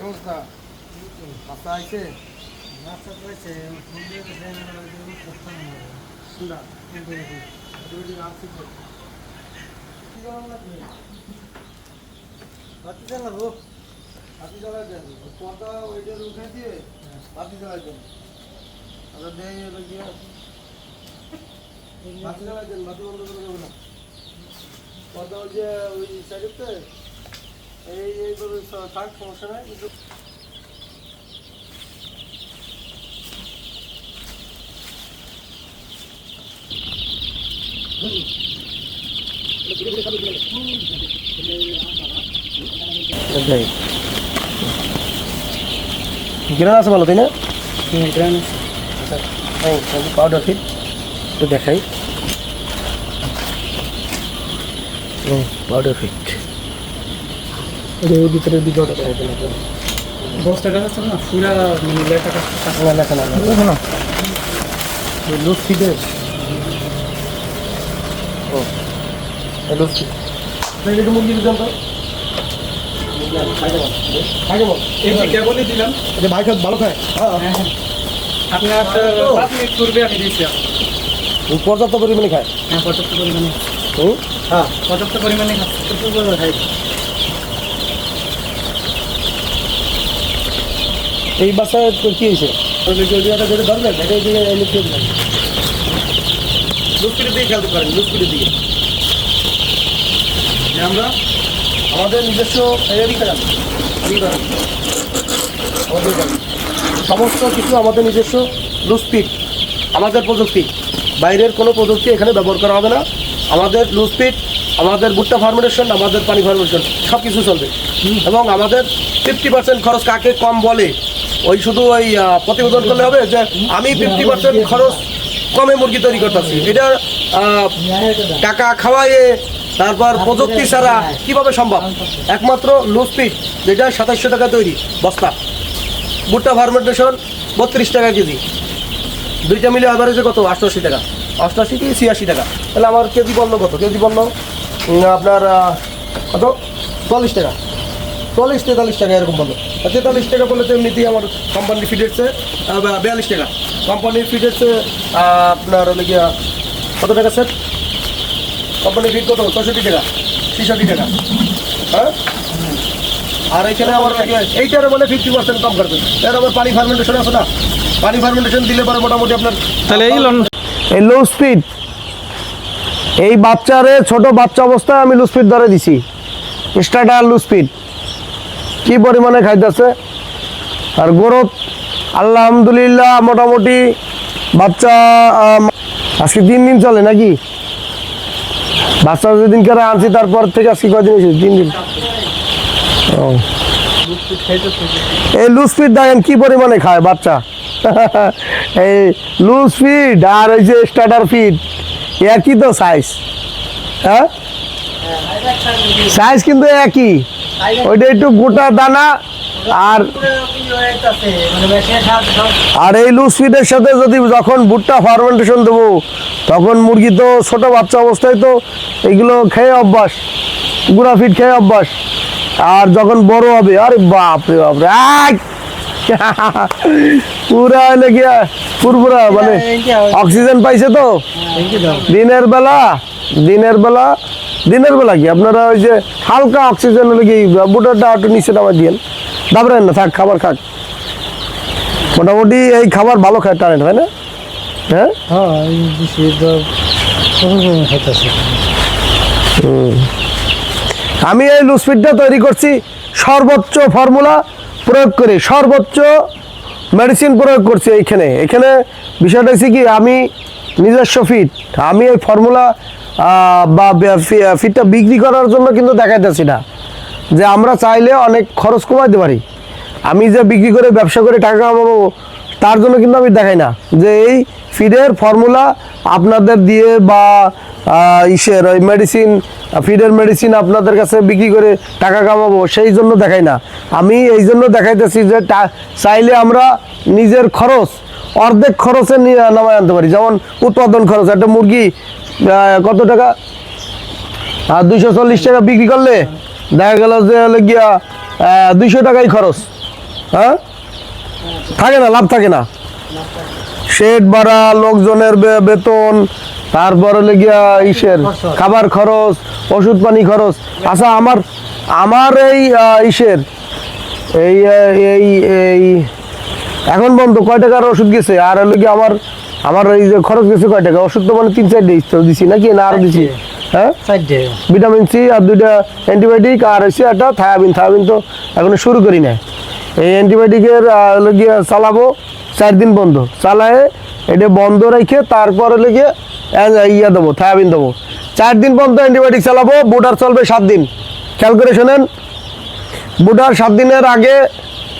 বাচ্চা আইছে বাচ্চা করেছে ফোন দিয়ে গেছে করতাম শুনলা দুটি আসছি তো বাচ্চা চালাবো বাতি জ্বালাই দেন। পর্দা ওইটার উঠে দিয়ে বাতি জ্বালাই দেন আচ্ছা দেয় গিয়ে বাতি বাতি ওই যে ওই সাইডেতে এই এইভাবে স- থাক সমস্যা নাই কিন্তু গ্রান আছে ভালো তাই না? পাউডার ফিট একটু দেখাই। পাউডার ফিট ওই ভিতরের ভিডিওটা দেখাই দিলাম। টাকা আছে না? পুরা মানে লেখা না লেখা না লেখা না। ও মুরগি তো। এই ভাই খায় ভালো খায়। হ্যাঁ হ্যাঁ। হ্যাঁ আপনার পাঁচ মিনিট পূর্বে আমি দিয়েছি পর্যাপ্ত পরিমাণে খায়। হ্যাঁ পর্যাপ্ত পরিমাণে। হ্যাঁ পর্যাপ্ত পরিমাণে খাই এই বাসায় তোর কি হয়েছে? ধরবেন এটা দিবেন। খেলতে পারেন আমরা আমাদের নিজস্ব এরই খেলাম। আমাদের সমস্ত কিছু আমাদের নিজস্ব লুজপিট আমাদের প্রযুক্তি। বাইরের কোনো প্রযুক্তি এখানে ব্যবহার করা হবে না। আমাদের লুজপিট আমাদের ভুট্টা ফার্মেশন আমাদের পানি ফার্মেশন সব কিছু চলবে এবং আমাদের ফিফটি পার্সেন্ট খরচ কাকে কম বলে ওই শুধু ওই প্রতিবেদন করলে হবে যে আমি ফিফটি পার্সেন্ট খরচ কমে মুরগি তৈরি করতেছি। এটা টাকা খাওয়াইয়ে তারপর প্রযুক্তি ছাড়া কীভাবে সম্ভব? একমাত্র লুজপিট যেটা সাতাশশো টাকা তৈরি, বস্তা। ভুট্টা ফার্মেন্টেশন বত্রিশ টাকা কেজি। দুইটা মিলে অ্যাভারেজে কত? অষ্টআশি টাকা। অষ্টআশি কি? ছিয়াশি টাকা। তাহলে আমার কেজি পণ্য কত? কেজি পণ্য আপনার কত? চল্লিশ টাকা। চল্লিশ, তেতাল্লিশ টাকা এরকম আর তেতাল্লিশ টাকা বলে তো এমনিতেই আমার কোম্পানির ফিডেরসে বিয়াল্লিশ টাকা। কোম্পানির ফিডেরসে আপনার হলো গিয়া কত টাকা স্যার কোম্পানির ফিড কত? চৌষট্টি টাকা ছেষট্টি টাকা। হ্যাঁ? আর এখানে আমার এইটার মানে ফিফটি পার্সেন্ট কম করবে। এর আবার পানি ফার্মেন্টেশন আছে না? পানি ফার্মেন্টেশন দিলে পরে মোটামুটি আপনার তাহলে এই লন এই লো স্পিড এই বাচ্চারে ছোট বাচ্চা অবস্থায় আমি লু স্পিড ধরে দিছি। স্টার্টার লু স্পিড কি পরিমাণে খাইতেছে? আর গ্রোথ আলহামদুলিল্লাহ মোটামুটি বাচ্চা আজকে তিন দিন চলে নাকি? বাচ্চা যেদিন করে আনছি, তারপর থেকে আজকে কদিন হয়েছে? তিন দিন। ও। এই লুজ ফিড দেখেন কি পরিমাণে খায় বাচ্চা। এই লুজ ফিড আর ওই যে স্টার্টার ফিড একই তো সাইজ হ্যাঁ? সাইজ কিন্তু একই। ওইটা একটু গোটা দানা আর আর এই লুজ ফিডের সাথে যদি যখন ভুট্টা ফার্মেন্টেশন দেবো তখন মুরগি তো ছোট বাচ্চা অবস্থায় তো এগুলো খেয়ে অভ্যাস গুঁড়া ফিড খেয়ে অভ্যাস। আর যখন বড় হবে আরে বাপ রে বাপ রে আই! পুরা গিয়া পুরপুরা মানে অক্সিজেন পাইছে তো? দিনের বেলা দিনের বেলা দিনের বেলা কি? আপনারা ওই যে হালকা অক্সিজেন হলে কি বুটারটা একটু নিচে নামা দিয়েন। দাবরেন না থাক খাবার খাক। মোটামুটি এই খাবার ভালো খায় টানেন হয় না? হ্যাঁ? হ্যাঁ আমি এই লুসপিডটা তৈরি করছি সর্বোচ্চ ফর্মুলা প্রয়োগ করে সর্বোচ্চ মেডিসিন প্রয়োগ করছি এইখানে। এখানে বিষয়টা হচ্ছে কি আমি নিজস্ব ফিট আমি এই ফর্মুলা বা ফিটটা বিক্রি করার জন্য কিন্তু দেখাইতেছি না। যে আমরা চাইলে অনেক খরচ কমাইতে পারি। আমি যে বিক্রি করে ব্যবসা করে টাকা কামাবো, তার জন্য কিন্তু আমি দেখাই না। যে এই ফিডের ফর্মুলা আপনাদের দিয়ে বা ইসের ওই মেডিসিন ফিডের মেডিসিন আপনাদের কাছে বিক্রি করে টাকা কামাবো, সেই জন্য দেখাই না। আমি এই জন্য দেখাইতেছি যে চাইলে আমরা নিজের খরচ, অর্ধেক খরচে নামায় আনতে পারি। যেমন উৎপাদন খরচ, একটা মুরগি কত টাকা? আর দুইশো চল্লিশ টাকা বিক্রি করলে দেখা গেল যে হলো গিয়া দুইশো টাকাই খরচ। হ্যাঁ? থাকে না, লাভ থাকে না। শেড ভাড়া, লোকজনের বেতন, তারপর হলে গিয়া ইসের খাবার খরচ, ওষুধ পানি খরচ। আচ্ছা আমার আমার এই ইসের, এই এই এই, এখন বন্ধ, কয় টাকার ওষুধ গেছে? আর হলো কি আমার আমার এই যে খরচ গেছে কয় টাকা? ওষুধ তো মানে তিন চার চারটে তো দিছি নাকি না আরও দিছি? হ্যাঁ? ভিটামিন সি আর দুইটা অ্যান্টিবায়োটিক আর হচ্ছে একটা থায়াবিন। থায়াবিন তো এখনও শুরু করি না এই অ্যান্টিবায়োটিকের গিয়ে চালাবো চার দিন বন্ধ। চালায়ে এটা বন্ধ রেখে তারপরে হলো গিয়ে ইয়া দেবো থায়াবিন দেবো। চার দিন পর্যন্ত অ্যান্টিবায়োটিক চালাবো বুটার চলবে সাত দিন। খেয়াল করে শোনেন বুটার সাত দিনের আগে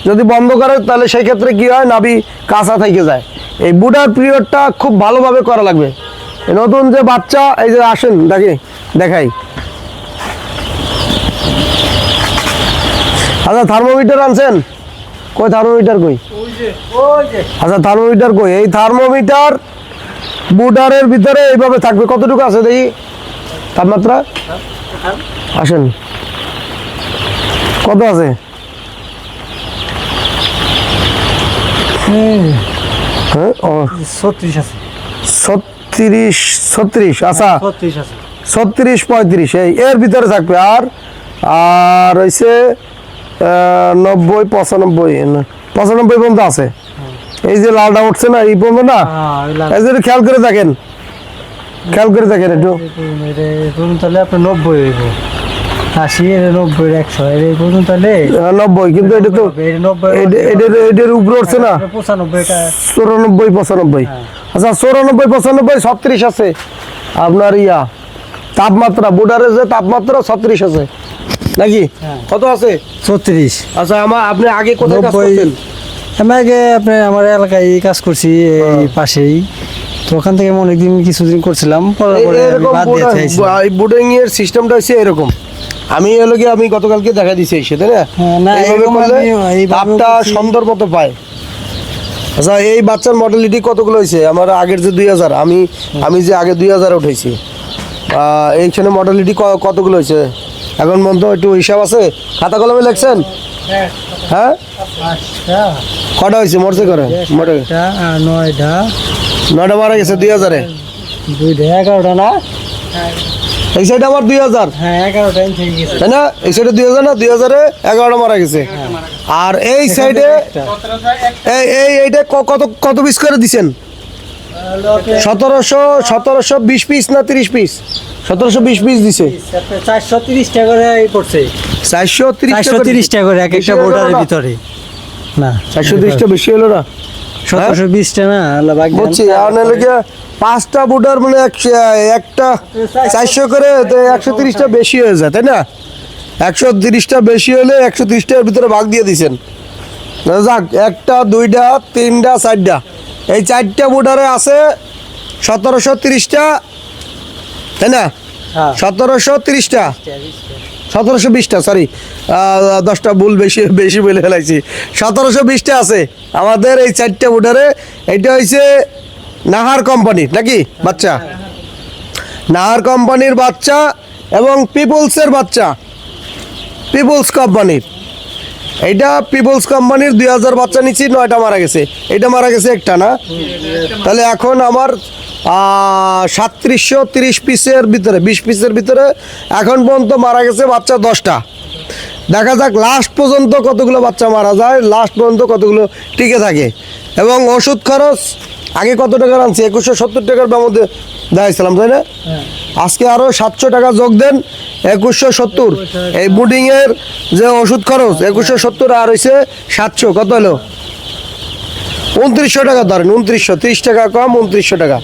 যদি বন্ধ করে, তাহলে সেই ক্ষেত্রে কি হয়? নাভি কাঁচা থেকে যায়। এই বুটার পিরিয়ডটা খুব ভালোভাবে করা লাগবে। নতুন যে বাচ্চা, এই যে আসেন, দেখি, দেখাই। আচ্ছা থার্মোমিটার আনছেন? কই থার্মোমিটার কই? আচ্ছা থার্মোমিটার কই? এই থার্মোমিটার বুটারের ভিতরে এইভাবে থাকবে। কতটুকু আছে দেখি? তাপমাত্রা? আসেন। কত আছে হ্যাঁ ও ছত্রিশ আছে ছত্রিশ ছত্রিশ আচ্ছা ছত্রিশ পঁয়ত্রিশ এই এর ভিতরে থাকবে আর আর হয়েছে নব্বই পঁচানব্বই পঁচানব্বই পর্যন্ত আছে এই যে লালটা উঠছে না এই পর্যন্ত না হ্যাঁ এই যে খেয়াল করে দেখেন খেয়াল করে দেখেন একটু তাহলে আপনার নব্বই হইব আশি এর নব্বই একশো। এর এই পর্যন্ত তাহলে? নব্বই কিন্তু এটা তো এর নব্বই এটা- এটার এটার উপরে উঠছে না। আপনার পঁচানব্বই এটা পঁচানব্বই। আচ্ছা চৌরানব্বই পঁচানব্বই ছত্রিশ আছে। আপনার ইয়া তাপমাত্রা বুডারের যে তাপমাত্রা ছত্রিশ আছে। নাকি? হ্যাঁ। কত আছে? ছত্রিশ। আচ্ছা আমার আপনি আগে কোথায় কাজ নব্বই। করতেন? আমি আগে আপনার আমার এলাকায় কাজ করছি এই পাশেই। তো ওখান থেকে আমি অনেকদিন কিছুদিন করছিলাম পরে বাদ দিয়ে এর সিস্টেমটা হচ্ছে এরকম। আমি এলো কি আমি গতকালকে দেখা দিছি এসে তাই না হ্যাঁ, এইভাবে করলে তাপটা সুন্দর মতো পায়। আচ্ছা এই বাচ্চার মডেলিটি কতগুলো হয়েছে? আমার আগের যে দুই হাজার আমি আমি যে আগে দুই হাজার উঠেছি এইখানে মডেলিটি কতগুলো হয়েছে? এখন পর্যন্ত একটু হিসাব আছে? খাতা কলমে লেখছেন? হ্যাঁ? কটা হয়েছে? মরছে করে মোটে একটা নয়টা মারা গেছে দুই হাজারে। দুইটা এগারোটা না? এই সাইডে আমার দুই হাজার। হ্যাঁ হয়ে তাই না? এই সাইডে দুই হাজার না দুই হাজারে এগারোটা মারা গেছে। আর এই সাইডে এই এই এইটা কত কত পিস করে দিছেন? সতেরোশো সতেরোশো বিশ পিস না তিরিশ পিস সতেরোশো বিশ পিস দিছে। চারশো তিরিশ টাকা করে পড়ছে। চারশো তিরিশ টাকা করে। এক একটা বোর্ডারের ভিতরে। না। চারশো তিরিশটা বেশি হলো না? সতেরোশো বিশটা না বুঝছি আর নাহলে কি পাঁচটা বুটার মানে একটা চারশো করে একশো তিরিশটা বেশি হয়ে যায় তাই না? একশো তিরিশটা বেশি হলে একশো তিরিশটার ভিতরে ভাগ দিয়ে দিছেন। যাক একটা দুইটা তিনটা চারটা। এই চারটা বুটারে আছে সতেরোশো তিরিশটা তাই না? হ্যাঁ। সতেরোশো তিরিশটা। সতেরোশো বিশটা সরি দশটা ভুল বেশি বেশি বলে ফেলাইছি। সতেরোশো বিশটা আছে। আমাদের এই চারটা ভোটারে, এটা হয়েছে নাহার কোম্পানির, নাকি? বাচ্চা। নাহার কোম্পানির বাচ্চা এবং পিপলসের বাচ্চা। পিপলস কোম্পানির। এইটা পিপলস কোম্পানির দুই হাজার বাচ্চা নিচ্ছি নয়টা মারা গেছে। এটা মারা গেছে একটা না? তাহলে এখন আমার সাতত্রিশশো তিরিশ পিসের ভিতরে, বিশ পিসের ভিতরে এখন পর্যন্ত মারা গেছে বাচ্চা দশটা। দেখা যাক লাস্ট পর্যন্ত কতগুলো বাচ্চা মারা যায় লাস্ট পর্যন্ত কতগুলো টিকে থাকে। এবং ওষুধ খরচ আগে কত টাকার আনছি? একুশশো সত্তর টাকার মধ্যে দেখাইছিলাম তাই না? আজকে আরও সাতশো টাকা যোগ দেন একুশশো সত্তর। এই বুডিংয়ের যে ওষুধ খরচ একুশশো সত্তর আর হয়েছে সাতশো কত হলো? উনত্রিশশো টাকা ধরেন উনত্রিশশো ত্রিশ টাকা কম উনত্রিশশো টাকা।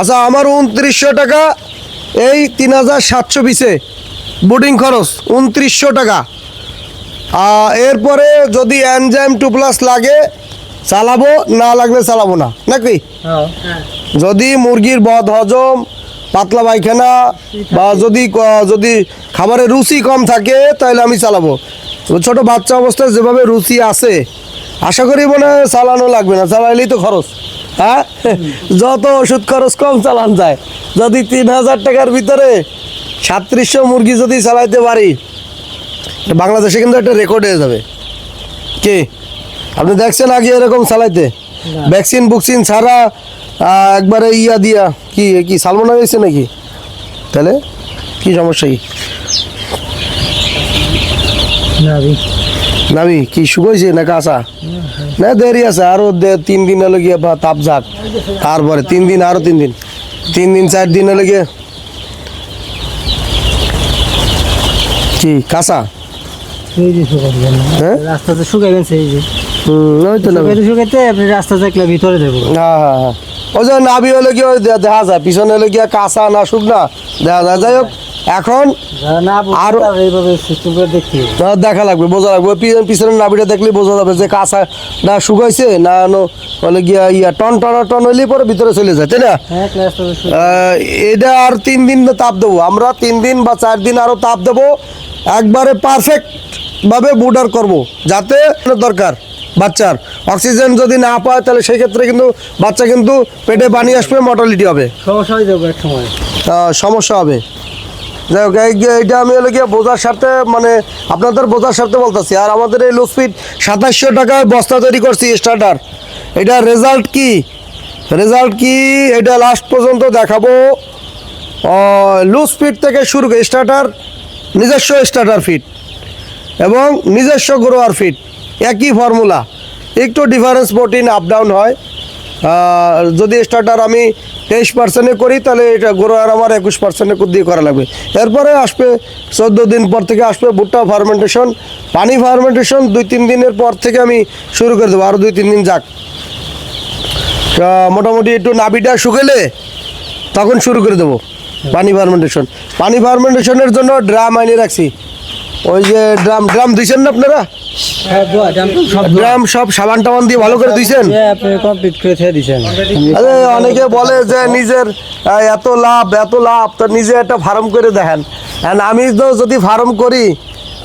আচ্ছা আমার উনত্রিশশো টাকা এই তিন হাজার সাতশো পিসে বোর্ডিং খরচ উনত্রিশশো টাকা। এরপরে যদি অ্যানজাইম টু প্লাস লাগে চালাবো না লাগলে চালাবো না। নাকি? হ্যাঁ। যদি মুরগির বদ হজম পাতলা পায়খানা বা যদি যদি খাবারের রুচি কম থাকে তাহলে আমি চালাবো। ছোট বাচ্চা অবস্থায় যেভাবে রুচি আছে আশা করি মনে হয় চালানো লাগবে না চালাইলেই তো খরচ। হ্যাঁ? যত ওষুধ খরচ কম চালান যায়। যদি তিন হাজার টাকার ভিতরে সাতত্রিশশো মুরগি যদি চালাইতে পারি বাংলাদেশে কিন্তু একটা রেকর্ড হয়ে যাবে। কি? আপনি দেখছেন আগে এরকম চালাইতে? ভ্যাকসিন বুকসিন ছাড়া একবারে ইয়া দিয়া কি কি সালমোনা হয়েছে নাকি? তাহলে কি সমস্যা কি? নাবি কি শুকাইছে না কাঁচা? না দেরি আছে আরও তিন দিন হলে গিয়ে তাপ যাক। তারপরে তিন দিন আরও তিন দিন। তিন দিন চার দিন হলে গিয়ে। কি কাঁচা? হ্যাঁ? রাস্তাতে শুকাবেন সেই যে। হুম ওই তো না শুকাইতে শুকাইতে আপনি রাস্তা দেখলে ভিতরে দেবো। হ্যাঁ হ্যাঁ হ্যাঁ। ওই যে নাবি হলে কি দেখা যায় পিছনে হলে গিয়ে কাঁচা না শুকনা দেখা যায়। যাই হোক এখন আরো- দেখা লাগবে বোঝা লাগবে। পিছনের নাবিটা দেখলে বোঝা যাবে যে কাঁচা না শুকাইছে না নো বলে গিয়া ইয়া টন টন টন পরে ভিতরে চলে যায় তাই না? এটা আর তিন দিন তাপ দেবো। আমরা তিন দিন বা চার দিন আরও তাপ দেবো। একবারে পারফেক্ট ভাবে বুডার করব যাতে দরকার। বাচ্চার। অক্সিজেন যদি না পায় তাহলে সেই ক্ষেত্রে কিন্তু বাচ্চা কিন্তু পেটে পানি আসবে মর্টালিটি হবে। সমস্যা হয়ে যাবে সময়। সমস্যা হবে। যাই হোক এইটা আমি হলো গিয়ে বোঝার স্বার্থে মানে আপনাদের বোঝার স্বার্থে বলতেছি। আর আমাদের এই লোসপিড সাতাশশো টাকায় বস্তা তৈরি করছি স্টার্টার এটা রেজাল্ট কি? রেজাল্ট কি? এটা লাস্ট পর্যন্ত দেখাবো। লুজ ফিট থেকে শুরু করে স্টার্টার নিজস্ব স্টার্টার ফিট এবং নিজস্ব গ্রোয়ার ফিট একই ফর্মুলা একটু ডিফারেন্স প্রোটিন আপ ডাউন হয়। যদি স্টার্টার আমি তেইশ পার্সেন্টে করি, তাহলে এটা গ্রোয়ার আমার একুশ পার্সেন্টে দিয়ে করা লাগবে। এরপরে আসবে চোদ্দ দিন পর থেকে আসবে ভুট্টা ফার্মেন্টেশন পানি ফার্মেন্টেশন দুই তিন দিনের পর থেকে আমি শুরু করে দেবো আরও দুই তিন দিন যাক। মোটামুটি একটু নাবিটা শুকেলে তখন শুরু করে দেবো পানি ফার্মেন্টেশন পানি ফার্মেন্টেশনের জন্য ড্রাম আইনে রাখছি। ওই যে ড্রাম ড্রাম দিয়েছেন না আপনারা? হ্যাঁ, ড্রাম সব সাবান টাবান দিয়ে ভালো করে দিয়েছেন? হ্যাঁ, কমপ্লিট করে ছেড়ে দিয়েছেন। আরে অনেকে বলে যে নিজের এত লাভ এত লাভ তো নিজে একটা ফার্ম করে দেখেন। আমি তো যদি ফার্ম করি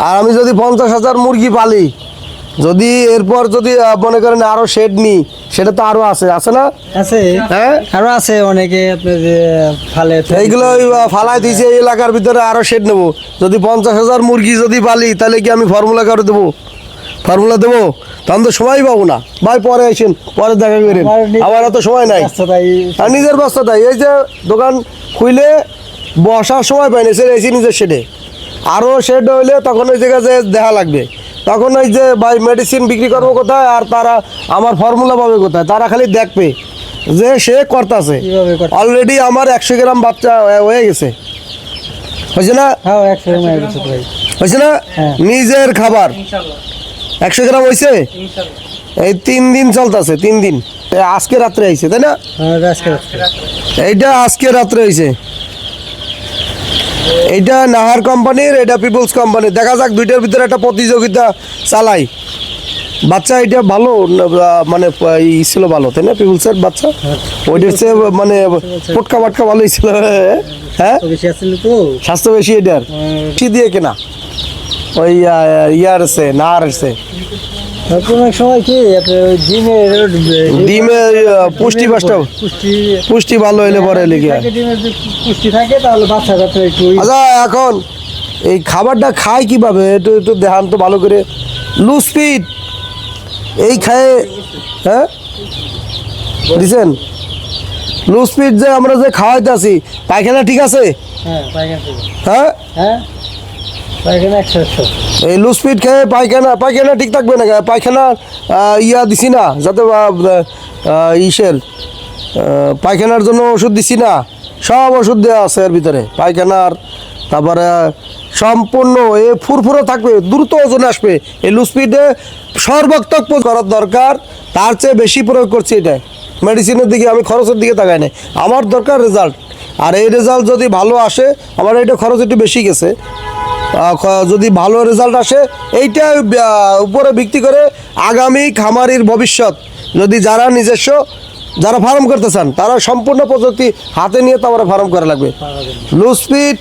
আর আমি যদি পঞ্চাশ হাজার মুরগি পালি যদি এরপর যদি মনে করেন আরও শেড নিই সেটা তো আরও আছে আছে না? আছে। হ্যাঁ? আরও আছে অনেকে ফালে এইগুলো ফালাই দিয়েছে এই এলাকার ভিতরে আরও শেড নেব। যদি পঞ্চাশ হাজার মুরগি যদি পালি তাহলে কি আমি ফর্মুলা করে দেবো? ফর্মুলা দেবো? তখন তো সময় পাবো না। ভাই পরে আসেন পরে দেখা করেন। আমার এত সময় নাই। আর নিজের ব্যস্ততাই এই যে দোকান খুইলে বসার সময় পাই না সে এসি নিজের শেডে আরও শেড হইলে তখন ওই জায়গায় দেখা লাগবে। তখন ওই যে ভাই মেডিসিন বিক্রি করব কোথায় আর তারা আমার ফর্মুলা পাবে কোথায়? তারা খালি দেখবে যে সে করতেছে। অলরেডি আমার একশো গ্রাম বাচ্চা হয়ে- গেছে। হয়েছে না? হ্যাঁ হয়েছে না? হ্যাঁ। নিজের খাবার। একশো গ্রাম হয়েছে? এই তিন দিন চলতেছে তিন দিন। আজকে রাত্রে আইছে তাই না? হ্যাঁ। এইটা আজকে রাত্রে হয়েছে। এইটা নাহার কোম্পানির এটা পিপলস কোম্পানির। দেখা যাক দুইটার ভিতরে একটা প্রতিযোগিতা চালাই। বাচ্চা এটা ভালো মানে ই ছিল ভালো তাই না পিপলসের বাচ্চা? ওইটার চেয়ে মানে পটকা পাটকা ভালোই ছিল হ্যাঁ তো? স্বাস্থ্য বেশি এটার। কি দিয়ে কেনা? ওই ইয়ার আছে নাহার আছে। অনেক সময় কি ওই ডিমের ডিমের পুষ্টি পুষ্টি পুষ্টি ভালো হইলে পরে লিখে পুষ্টি থাকে তাহলে একটু আচ্ছা এখন এই খাবারটা খায় কীভাবে? একটু একটু দেখান তো ভালো করে। Loose fit. এই খায় হ্যাঁ? দিছেন? লুজ ফিট যে আমরা যে খাওয়াইতে আছি? পায়খানা ঠিক আছে। হ্যাঁ? হ্যাঁ হ্যাঁ পায়খানা একশো একশো এই লুজ ফিট খেয়ে পায়খানা পায়খানা ঠিক থাকবে না পায়খানা ইয়া দিছি না, যাতে ইসের পায়খানার জন্য ওষুধ দিছি না। সব ওষুধ দেওয়া আছে এর ভিতরে। পায়খানার তারপরে, সম্পূর্ণ এ ফুরফুরে থাকবে, দ্রুত ওজনে আসবে। এই ফিটে সর্বাত্মক করার দরকার। তার চেয়ে বেশি প্রয়োগ করছি এটা। মেডিসিনের দিকে আমি খরচের দিকে তাকাই নাই। আমার দরকার রেজাল্ট আর এই রেজাল্ট যদি ভালো আসে আমার এটা খরচ একটু বেশি গেছে। যদি ভালো রেজাল্ট আসে এইটা উপরে ভিত্তি করে আগামী খামারির ভবিষ্যৎ। যদি যারা নিজস্ব যারা ফার্ম করতে চান তারা সম্পূর্ণ প্রযুক্তি হাতে নিয়ে তো আমরা ফার্ম করা লাগবে। ফিট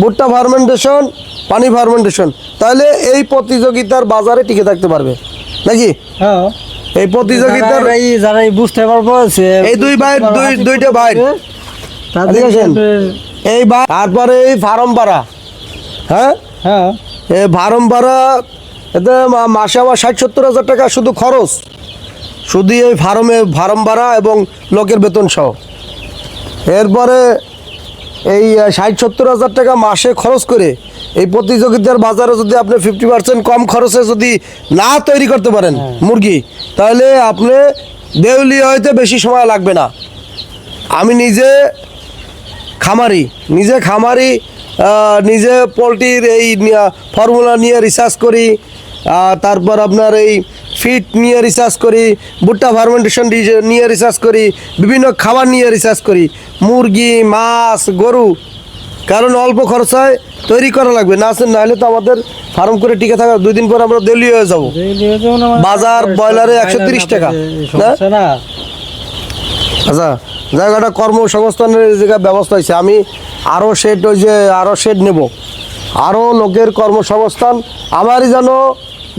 ভুট্টা ফার্মেন্টেশন পানি ফার্মেন্টেশন তাহলে এই প্রতিযোগিতার বাজারে টিকে থাকতে পারবে। নাকি? হ্যাঁ। এই প্রতিযোগিতার এই- যারা বুঝতে পারব এই দুই ভাই দুই দুইটা ভাই। এই ভাই তারপরে এই ফার্ম পাড়া হ্যাঁ? হ্যাঁ। এ ফার্ম ভাড়া এতে মাসে আমার ষাট সত্তর হাজার টাকা শুধু খরচ। শুধু এই ফার্মে ফার্ম ভাড়া এবং লোকের বেতন সহ। এরপরে এই ষাট সত্তর হাজার টাকা মাসে খরচ করে এই প্রতিযোগিতার বাজারে যদি আপনি ফিফটি পার্সেন্ট কম খরচে যদি না তৈরি করতে পারেন মুরগি তাহলে আপনি দেউলিয়া হইতে বেশি সময় লাগবে না। আমি নিজে খামারি নিজে খামারি নিজে পোলট্রির এই ফর্মুলা নিয়ে রিসার্চ করি তারপর আপনার এই ফিট নিয়ে রিসার্চ করি ভুট্টা ফার্মেন্টেশন নিয়ে রিসার্চ করি বিভিন্ন খাবার নিয়ে রিসার্চ করি মুরগি মাছ গরু কারণ অল্প খরচায় তৈরি করা লাগবে না আছে নাহলে তো আমাদের ফার্ম করে টিকে থাকা দুই দিন পর আমরা দিল্লি হয়ে যাব বাজার ব্রয়লারে 130 টাকা, না? আচ্ছা। জায়গাটা কর্মসংস্থানের জায়গায় ব্যবস্থা হয়েছে। আমি আরও শেড ওই যে আরও শেড নেব। আরও লোকের কর্মসংস্থান। আমারই যেন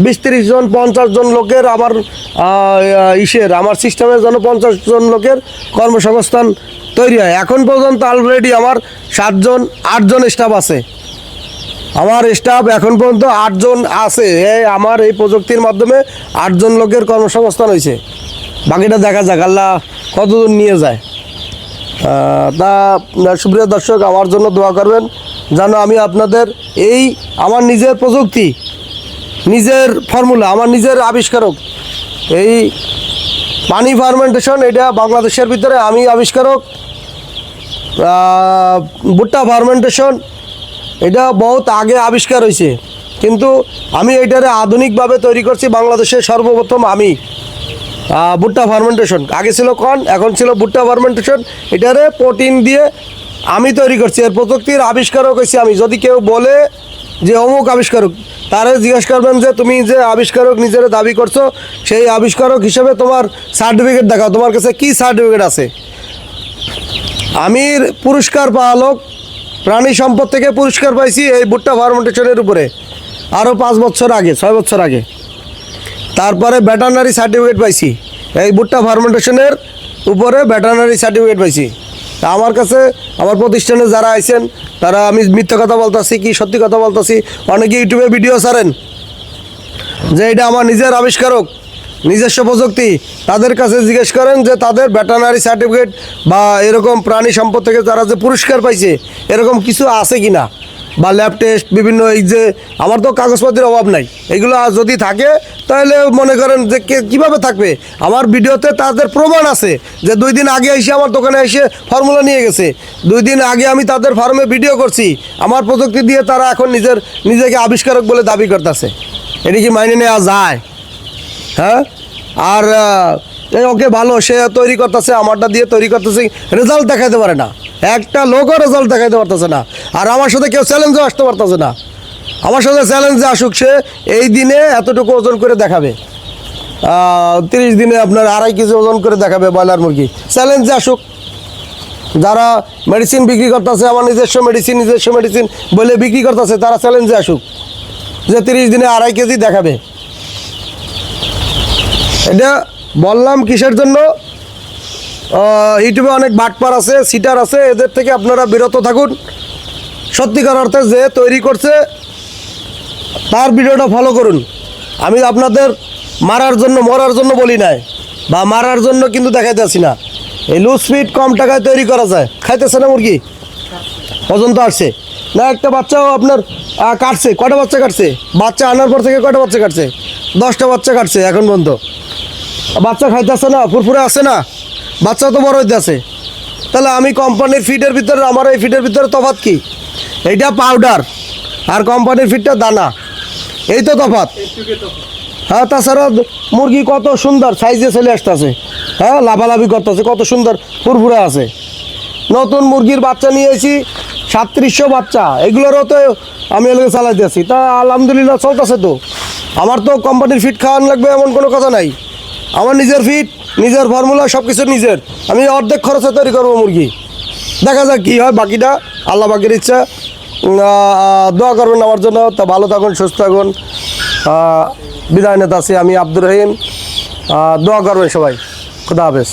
বিশ তিরিশ জন, পঞ্চাশ জন লোকের আমার ইসের আমার সিস্টেমে যেন পঞ্চাশ জন লোকের কর্মসংস্থান তৈরি হয়। এখন পর্যন্ত অলরেডি আমার সাতজন আটজন স্টাফ আছে। আমার স্টাফ এখন পর্যন্ত আটজন আছে। এই আমার এই প্রযুক্তির মাধ্যমে আটজন লোকের কর্মসংস্থান হয়েছে। বাকিটা দেখা যাক, আল্লাহ কতদূর নিয়ে যায়। তা সুপ্রিয় দর্শক, আমার জন্য দোয়া করবেন যেন আমি আপনাদের এই আমার নিজের প্রযুক্তি, নিজের ফর্মুলা, আমার নিজের আবিষ্কারক, এই পানি ফার্মেন্টেশন, এটা বাংলাদেশের ভিতরে আমি আবিষ্কারক ভুট্টা ফার্মেন্টেশন, এটা বহুত আগে আবিষ্কার হয়েছে কিন্তু আমি এটারে আধুনিকভাবে তৈরি করছি, বাংলাদেশের সর্বপ্রথম আমি। ভুট্টা ফার্মেন্টেশন আগে ছিল কন এখন ছিল ভুট্টা ফার্মেন্টেশন এটারে প্রোটিন দিয়ে আমি তৈরি করছি। এর প্রযুক্তির আবিষ্কারক হয়েছি আমি। যদি কেউ বলে যে অমুক আবিষ্কারক, তারে জিজ্ঞেস করবেন যে, তুমি যে আবিষ্কারক নিজের দাবি করছ, সেই আবিষ্কারক হিসেবে তোমার সার্টিফিকেট দেখাও। তোমার কাছে কি সার্টিফিকেট আছে? আমি পুরস্কার পাওয়া লোক, প্রাণী সম্পদ থেকে পুরস্কার পাইছি এই ভুট্টা ফার্মেন্টেশনের উপরে। আরও পাঁচ বছর আগে, ছয় বছর আগে। তারপরে ভেটারনারি সার্টিফিকেট পাইছি। এই ভুট্টা ফার্মেন্টেশনের উপরে ভেটারনারি সার্টিফিকেট পাইছি। তা আমার কাছে আমার প্রতিষ্ঠানে যারা আইছেন, তারা আমি মিথ্যা কথা বলতেছি, কি সত্যি কথা বলতেছি, অনেকে ইউটিউবে ভিডিও ছাড়েন। যে এটা আমার নিজের আবিষ্কারক, নিজস্ব প্রযুক্তি, তাদের কাছে জিজ্ঞেস করেন যে তাদের ভেটারনারি সার্টিফিকেট বা এরকম প্রাণী সম্পদ থেকে তারা যে পুরস্কার পাইছে, এরকম কিছু আছে কি না বা ল্যাব টেস্ট বিভিন্ন এই যে আমার তো কাগজপত্রের অভাব নাই। এগুলো যদি থাকে, তাহলে মনে করেন যে কে কীভাবে থাকবে? আমার ভিডিওতে তাদের প্রমাণ আছে যে দুই দিন আগে এসে আমার দোকানে এসে ফর্মুলা নিয়ে গেছে। দুই দিন আগে আমি তাদের ফার্মে ভিডিও করছি। আমার প্রযুক্তি দিয়ে তারা এখন নিজের, নিজেকে আবিষ্কারক বলে দাবি করতেছে। এটি কি মাইনে নেওয়া যায়? হ্যাঁ? আর ওকে ভালো, সে তৈরি করতেছে, আমারটা দিয়ে তৈরি করতেছে রেজাল্ট দেখাতে পারে না। একটা লোকও রেজাল্ট দেখাইতে পারতেছে না। আর আমার সাথে কেউ চ্যালেঞ্জও আসতে পারতেছে না। আমার সাথে চ্যালেঞ্জে আসুক সে, এই দিনে এতটুকু ওজন করে দেখাবে। তিরিশ দিনে আপনার আড়াই কেজি ওজন করে দেখাবে ব্রয়লার মুরগি। চ্যালেঞ্জে আসুক। যারা মেডিসিন বিক্রি করতেছে, আমার নিজস্ব মেডিসিন নিজস্ব মেডিসিন বলে বিক্রি করতেছে, তারা চ্যালেঞ্জে আসুক। যে তিরিশ দিনে আড়াই কেজি দেখাবে। এটা বললাম কিসের জন্য? ইউটিউবে অনেক বাটপার আছে, সিটার আছে, এদের থেকে আপনারা বিরত থাকুন। সত্যিকার অর্থে যে তৈরি করছে, তার ভিডিওটা ফলো করুন। আমি আপনাদের মারার জন্য, মরার জন্য বলি নাই, বা মারার জন্য কিন্তু দেখাইতে আসি না। এই লুজ ফিট কম টাকায় তৈরি করা যায়। খাইতেছে না মুরগি? পর্যন্ত আসছে। না, একটা বাচ্চাও আপনার কাটছে। কটা বাচ্চা কাটছে? বাচ্চা আনার পর থেকে কটা বাচ্চা কাটছে? দশটা বাচ্চা কাটছে এখন পর্যন্ত। বাচ্চা খাইতেছে না, ফুরফুরে আছে না। বাচ্চা তো বড় হইতে আছে তাহলে আমি কোম্পানির ফিডের ভিতরে, আমার এই ফিডের ভিতরে তফাত কি? এইটা পাউডার আর কোম্পানির ফিডটা দানা। এই তো তফাৎ। হ্যাঁ তাছাড়া মুরগি কত সুন্দর সাইজে চলে আসতেছে। হ্যাঁ লাফালাফি করতেছে, কত সুন্দর ফুরফুরে আছে। নতুন মুরগির বাচ্চা নিয়ে নিয়েছি সাতত্রিশশো বাচ্চা। এগুলোরও তো আমি এলাকা চালাইতে আছি। তা আলহামদুলিল্লাহ চলতেছে তো। আমার তো কোম্পানির ফিট খাওয়ানো লাগবে এমন কোনো কথা নাই। আমার নিজের ফিট নিজের ফর্মুলা সব কিছু নিজের। আমি অর্ধেক খরচে তৈরি করব মুরগি। দেখা যাক কী হয়, বাকিটা আল্লাহ বাকির ইচ্ছা। দোয়া করবেন আমার জন্য। তা ভালো থাকুন, সুস্থ থাকুন। বিদায় নেতা আছি আমি আব্দুর রহিম। দোয়া করবেন সবাই। খুদা হাফেজ।